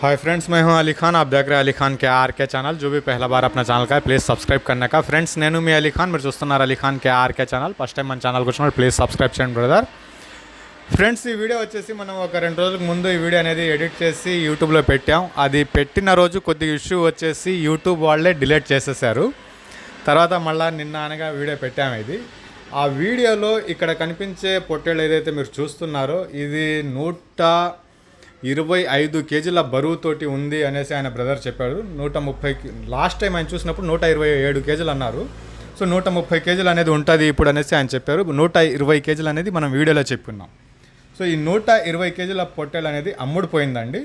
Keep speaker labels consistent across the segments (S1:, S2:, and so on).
S1: Hi friends मैं हूं अली खान आप देख रहे हैं अली खान के आर के ఛానల్ जो भी पहला बार अपना ఛానల్ का है ప్లీజ్ సబ్స్క్రైబ్ करने का ఫ్రెండ్స్ నేను మీ అలీ ఖాన్ మీరు చూస్తున్నారు Ali Khan K R K channel first time మన ఛానల్కి వచ్చినప్పుడు ప్లీజ్ సబ్స్క్రైబ్ చేయండి బ్రదర్ ఫ్రెండ్స్ ఈ వీడియో వచ్చేసి మనం ఒక రెండు రోజులకు ముందు ఈ వీడియో అనేది ఎడిట్ చేసి యూట్యూబ్లో పెట్టాం అది పెట్టిన రోజు కొద్దిగా ఇష్యూ వచ్చేసి యూట్యూబ్ వాళ్ళే డిలీట్ చేసేసారు తర్వాత మళ్ళీ నిన్న అనగా వీడియో పెట్టాము ఇది ఆ వీడియోలో ఇక్కడ కనిపించే పొట్టేళ్ళు ఏదైతే మీరు చూస్తున్నారో ఇది నూట ఇరవై ఐదు కేజీల బరువుతోటి ఉంది అనేసి ఆయన బ్రదర్ చెప్పాడు. నూట ముప్పై లాస్ట్ టైం ఆయన చూసినప్పుడు నూట ఇరవై ఏడు కేజీలు అన్నారు. సో నూట ముప్పై కేజీలు అనేది ఉంటుంది ఇప్పుడు అనేసి ఆయన చెప్పారు. నూట ఇరవై కేజీలు అనేది మనం వీడియోలో చెప్పుకున్నాం. సో ఈ నూట ఇరవై కేజీల పొట్టెలు అనేది అమ్ముడుపోయిందండి.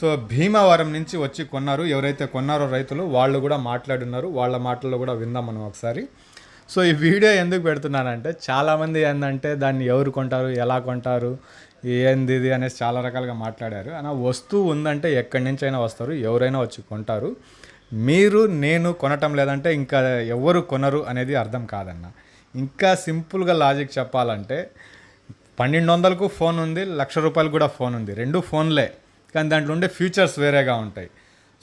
S1: సో భీమవరం నుంచి వచ్చి కొన్నారు. ఎవరైతే కొన్నారో రైతులు వాళ్ళు కూడా మాట్లాడున్నారు. వాళ్ళ మాటల్లో కూడా విందాం మనం ఒకసారి. సో ఈ వీడియో ఎందుకు పెడుతున్నానంటే చాలామంది ఏంటంటే దాన్ని ఎవరు కొంటారు ఎలా కొంటారు ఏంది ఇది అనేసి చాలా రకాలుగా మాట్లాడారు. అన్న వస్తువు ఉందంటే ఎక్కడి నుంచి అయినా వస్తారు ఎవరైనా వచ్చి కొంటారు. మీరు నేను కొనటం లేదంటే ఇంకా ఎవరు కొనరు అనేది అర్థం కాదన్న. ఇంకా సింపుల్గా లాజిక్ చెప్పాలంటే పన్నెండు వందలకు ఫోన్ ఉంది లక్ష రూపాయలు కూడా ఫోన్ ఉంది. రెండు ఫోన్లే కానీ దాంట్లో ఉండే ఫ్యూచర్స్ వేరేగా ఉంటాయి.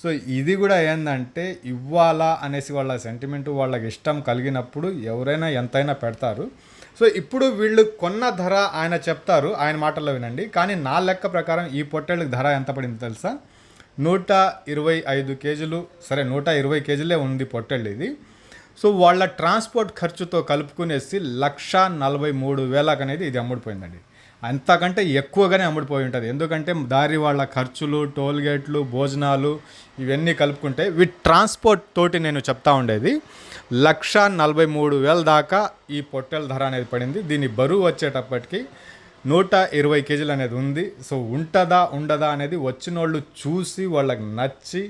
S1: సో ఇది కూడా ఏంటంటే ఇవ్వాలా అనేసి వాళ్ళ సెంటిమెంట్ వాళ్ళకి ఇష్టం కలిగినప్పుడు ఎవరైనా ఎంతైనా పెడతారు. సో ఇప్పుడు వీళ్ళు కొన్న ధర ఆయన చెప్తారు ఆయన మాటల్లో వినండి. కానీ నా లెక్క ప్రకారం ఈ పొట్టేళ్ళకి ధర ఎంత పడింది తెలుసా? నూట ఇరవై ఐదు కేజీలు సరే నూట ఇరవై కేజీలే ఉంది పొట్టేళ్ళు ఇది. సో వాళ్ళ ట్రాన్స్పోర్ట్ ఖర్చుతో కలుపుకునేసి లక్ష నలభై మూడు వేలకు అనేది ఇది అమ్ముడిపోయిందండి. అంతకంటే ఎక్కువగానే అమ్ముడిపోయి ఉంటుంది. ఎందుకంటే దారి వాళ్ళ ఖర్చులు టోల్గేట్లు భోజనాలు ఇవన్నీ కలుపుకుంటే వీటి ట్రాన్స్పోర్ట్ తోటి నేను చెప్తా ఉండేది. లక్ష నలభై మూడు వేల దాకా ఈ పొట్టెల ధర అనేది పడింది. దీని బరువు వచ్చేటప్పటికి నూట ఇరవై కేజీలు అనేది ఉంది. సో ఉంటుందా ఉండదా అనేది వచ్చిన వాళ్ళు చూసి వాళ్ళకి నచ్చి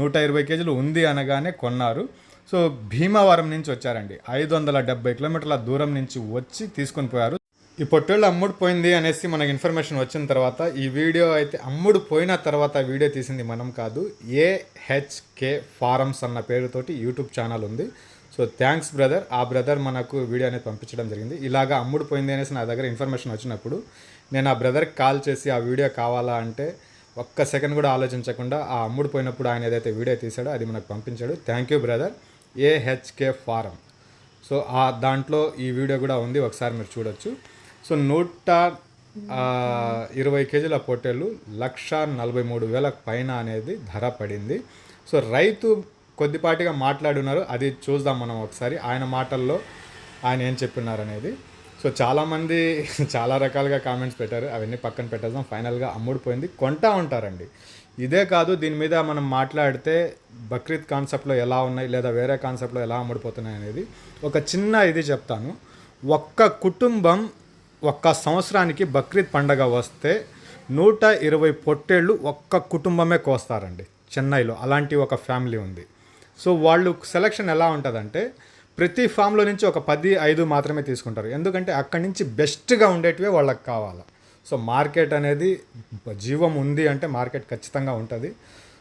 S1: నూట ఇరవై కేజీలు ఉంది అనగానే కొన్నారు. సో భీమవరం నుంచి వచ్చారండి. ఐదు వందల డెబ్బై కిలోమీటర్ల దూరం నుంచి వచ్చి తీసుకొని పోయారు. ఈ పొట్టేళ్ళు అమ్ముడు పోయింది అనేసి మనకి ఇన్ఫర్మేషన్ వచ్చిన తర్వాత ఈ వీడియో అయితే అమ్ముడు పోయిన తర్వాత వీడియో తీసింది మనం కాదు ఏహెచ్కే ఫారమ్స్ అన్న పేరుతోటి యూట్యూబ్ ఛానల్ ఉంది. So thanks brother. ఆ బ్రదర్ మనకు వీడియో అనేది పంపించడం జరిగింది. ఇలాగా అమ్ముడు పోయింది అనేసి నా దగ్గర ఇన్ఫర్మేషన్ వచ్చినప్పుడు నేను ఆ బ్రదర్కి కాల్ చేసి ఆ వీడియో కావాలా అంటే ఒక్క సెకండ్ కూడా ఆలోచించకుండా ఆ అమ్ముడు పోయినప్పుడు ఆయన ఏదైతే వీడియో తీసాడో అది మనకు పంపించాడు. Thank you brother. AHK farm so ఆ దాంట్లో ఈ వీడియో కూడా ఉంది ఒకసారి మీరు చూడొచ్చు. సో నూట ఇరవై కేజీల పొట్టేలు లక్ష నలభై మూడు వేల పైన అనేది ధర పడింది. సో రైతు కొద్దిపాటిగా మాట్లాడున్నారు అది చూద్దాం మనం ఒకసారి. ఆయన మాటల్లో ఆయన ఏం చెప్పినారు అనేది. సో చాలామంది చాలా రకాలుగా కామెంట్స్ పెట్టారు అవన్నీ పక్కన పెట్టేద్దాం. ఫైనల్గా అమ్ముడిపోయింది కొంటా ఉంటారండి. ఇదే కాదు దీని మీద మనం మాట్లాడితే బక్రీద్ కాన్సెప్ట్లో ఎలా ఉన్నాయి లేదా వేరే కాన్సెప్ట్లో ఎలా అమ్ముడిపోతున్నాయి అనేది ఒక చిన్న ఇది చెప్తాను. ఒక్క కుటుంబం ఒక్క సంవత్సరానికి బక్రీద్ పండగ వస్తే నూట ఇరవై పొట్టేళ్ళు ఒక్క కుటుంబమే కోస్తారండి చెన్నైలో. అలాంటి ఒక ఫ్యామిలీ ఉంది. సో వాళ్ళు సెలక్షన్ ఎలా ఉంటుందంటే ప్రతి ఫామ్లో నుంచి ఒక పది ఐదు మాత్రమే తీసుకుంటారు. ఎందుకంటే అక్కడి నుంచి బెస్ట్గా ఉండేటివే వాళ్ళకి కావాలి. సో మార్కెట్ అనేది జీవం ఉంది అంటే మార్కెట్ ఖచ్చితంగా ఉంటుంది.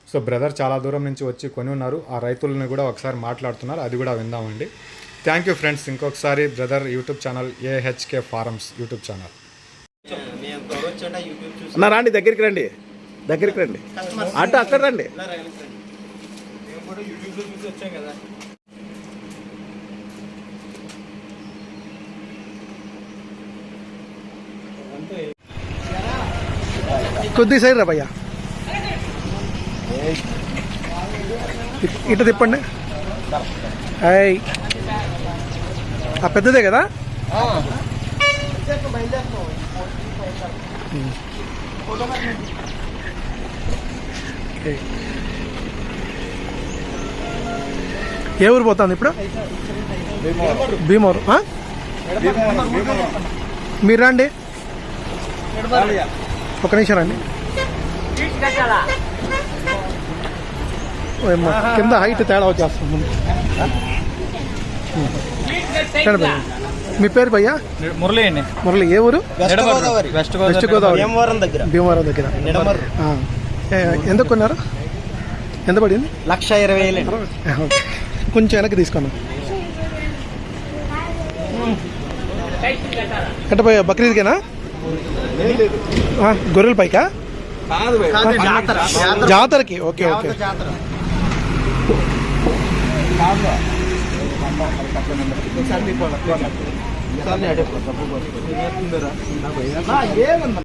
S1: సో బ్రదర్ చాలా దూరం నుంచి వచ్చి కొని ఉన్నారు. ఆ రైతులని కూడా ఒకసారి మాట్లాడుతున్నారు. అది కూడా విందామండి. థ్యాంక్ యూ ఫ్రెండ్స్ ఇంకొకసారి brother YouTube channel
S2: AHK farms YouTube channel.
S3: అన్న రండి దగ్గరికి రండి. దగ్గరికి రండి. అటు అక్కడ రండి.
S2: మేము
S3: రా భయ్యా. ఇట్- తిప్పండి. హాయ్ ఆ పెద్దదే కదా. ఏ ఊరు పోతుంది ఇప్పుడు? భీమవరం? మీరు రండి. ఒక నిమిషం రండి. కింద హైట్ తేడా వచ్చేస్తుంది. మీ పేరు భయ్యా?
S4: మురళి అండి.
S3: మురళి ఏ ఊరు?
S2: వెస్ట్ గోదావరి.
S4: వెస్ట్
S3: గోదావరి.
S2: భీమవరం దగ్గర.
S3: భీమవరం దగ్గర.
S2: నిడమర్రు.
S3: ఆ. ఏ- ఎందుకు కొన్నారు? ఎంత పడింది?
S2: లక్ష ఇరవై వేలు.
S3: కొంచెం వెనక్కి తీసుకున్నాం. ఎట్ట పోయా బక్రీద్కేనా? ఆ, గొర్రెల పైకా.
S5: జాతరకి.
S3: Okay okay.
S2: ఒకసారి నీ అడే తప్పు.
S3: ఏముంది